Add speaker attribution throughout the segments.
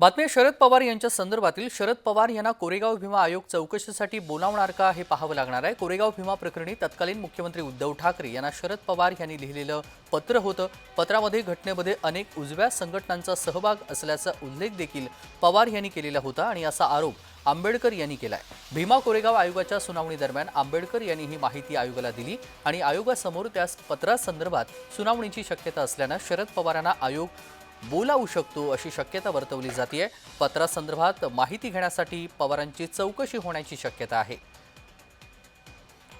Speaker 1: बातमी शरद पवार यांच्या संदर्भातील. शरद पवार यांना कोरेगाव भीमा आयोग चौकशीसाठी बोलावणार का हे पाहावं लागणार आहे. कोरेगाव भीमा प्रकरणी तत्कालीन मुख्यमंत्री उद्धव ठाकरे यांना शरद पवार यांनी लिहिलेलं पत्र होतं. पत्रामध्ये घटनेमध्ये अनेक उजव्या संघटनांचा सहभाग असल्याचा उल्लेख देखील पवार यांनी केलेला होता आणि असा आरोप आंबेडकर यांनी केलाय. भीमा कोरेगाव आयोगाच्या सुनावणी दरम्यान आंबेडकर यांनी ही माहिती आयोगाला दिली आणि आयोगासमोर त्या पत्रासंदर्भात सुनावणीची शक्यता असल्यानं शरद पवारांना आयोग बोलावू शकतो अशी शक्यता वर्तवली जाते पत्रासंदर्भात माहिती घेण्यासाठी पवारांची चौकशी होण्याची शक्यता आहे.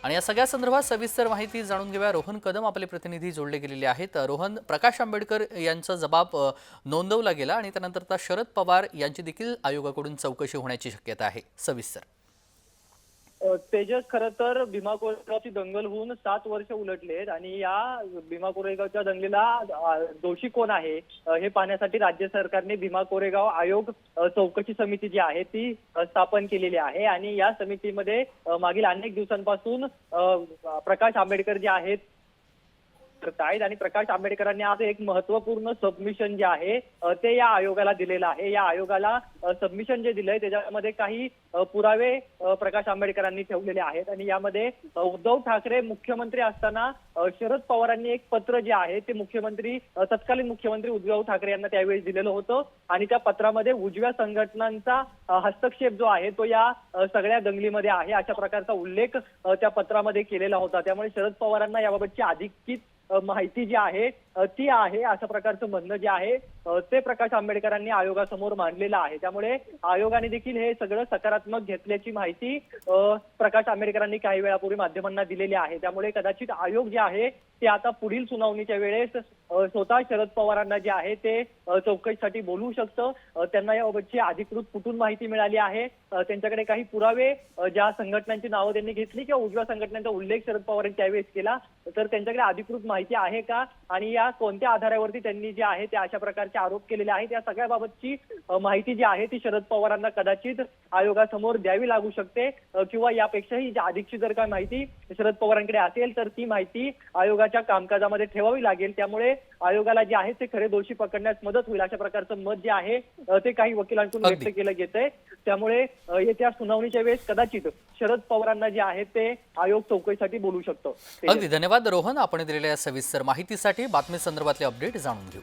Speaker 1: आणि या सगळ्या संदर्भात सविस्तर माहिती जाणून घेऊया. रोहन कदम आपले प्रतिनिधी जोडले गेलेले आहेत. रोहन प्रकाश आंबेडकर यांचा जबाब नोंदवला गेला आणि त्यानंतर आता शरद पवार यांची देखील आयोगाकडून चौकशी होण्याची शक्यता आहे. सविस्तर.
Speaker 2: तेजस खरं तर भीमा कोरेगावची दंगल होऊन सात वर्ष उलटलेत आणि या भीमा कोरेगावच्या दंगलीला दोषी कोण आहे हे पाहण्यासाठी राज्य सरकारने भीमा कोरेगाव आयोग चौकशी समिती जी आहे ती स्थापन केलेली आहे. आणि या समितीमध्ये मागील अनेक दिवसांपासून प्रकाश आंबेडकर जे आहेत आहेत आणि प्रकाश आंबेडकरांनी आज एक महत्त्वपूर्ण सबमिशन जे आहे ते या आयोगाला दिलेलं आहे. या आयोगाला सबमिशन जे दिलंय त्याच्यामध्ये काही पुरावे प्रकाश आंबेडकरांनी ठेवलेले आहेत. आणि यामध्ये उद्धव ठाकरे मुख्यमंत्री असताना शरद पवारांनी एक पत्र जे आहे ते मुख्यमंत्री तत्कालीन मुख्यमंत्री उद्धव ठाकरे यांना त्यावेळी दिलेलं होतं. आणि त्या पत्रामध्ये उजव्या संघटनांचा हस्तक्षेप जो आहे तो या सगळ्या दंगलीमध्ये आहे. अशा प्रकारचा उल्लेख त्या पत्रामध्ये केलेला होता. त्यामुळे शरद पवारांना याबाबतची अधिक माहिती जी आहे ती आहे अशा प्रकारचं म्हणणं जे आहे ते प्रकाश आंबेडकरांनी आयोगासमोर मांडलेलं आहे. त्यामुळे आयोगाने देखील हे सगळं सकारात्मक घेतल्याची माहिती प्रकाश आंबेडकरांनी काही वेळापूर्वी माध्यमांना दिलेली आहे. त्यामुळे कदाचित आयोग जे आहे ते आता पुढील सुनावणीच्या वेळेस स्वतः शरद पवारांना जे आहे ते चौकशीसाठी बोलवू शकतं. त्यांना याबाबतची अधिकृत कुठून माहिती मिळाली आहे? त्यांच्याकडे काही पुरावे ज्या संघटनांची नावं त्यांनी घेतली किंवा उजव्या संघटनांचा उल्लेख शरद पवारांनी त्यावेळेस केला तर त्यांच्याकडे अधिकृत माहिती आहे का? आणि या कोणत्या आधारावरती त्यांनी जे आहे ते अशा प्रकारचे आरोप केलेले आहेत या सगळ्या बाबतची अ, माहिती जी आहे ती शरद पवारांना कदाचित आयोगासमोर द्यावी लागू शकते किंवा यापेक्षाही अधिकची जर काय माहिती शरद पवारांकडे असेल तर ती माहिती आयोगाच्या कामकाजामध्ये ठेवावी लागेल. त्यामुळे आयोगाला जे आहे ते खरे दोषी पकडण्यास मदत होईल अशा प्रकारचं मत जे आहे ते काही वकिलांकडून. व्यक्त केलं येत आहे त्यामुळे येत्या सुनावणीच्या वेळेस कदाचित शरद पवारांना जे आहे ते आयोग चौकशीसाठी बोलू शकतो.
Speaker 1: अगदी. धन्यवाद रोहन. आपण दिलेल्या सविस्तर माहितीसाठी बातमी संदर्भातले अपडेट जाणून घेऊ.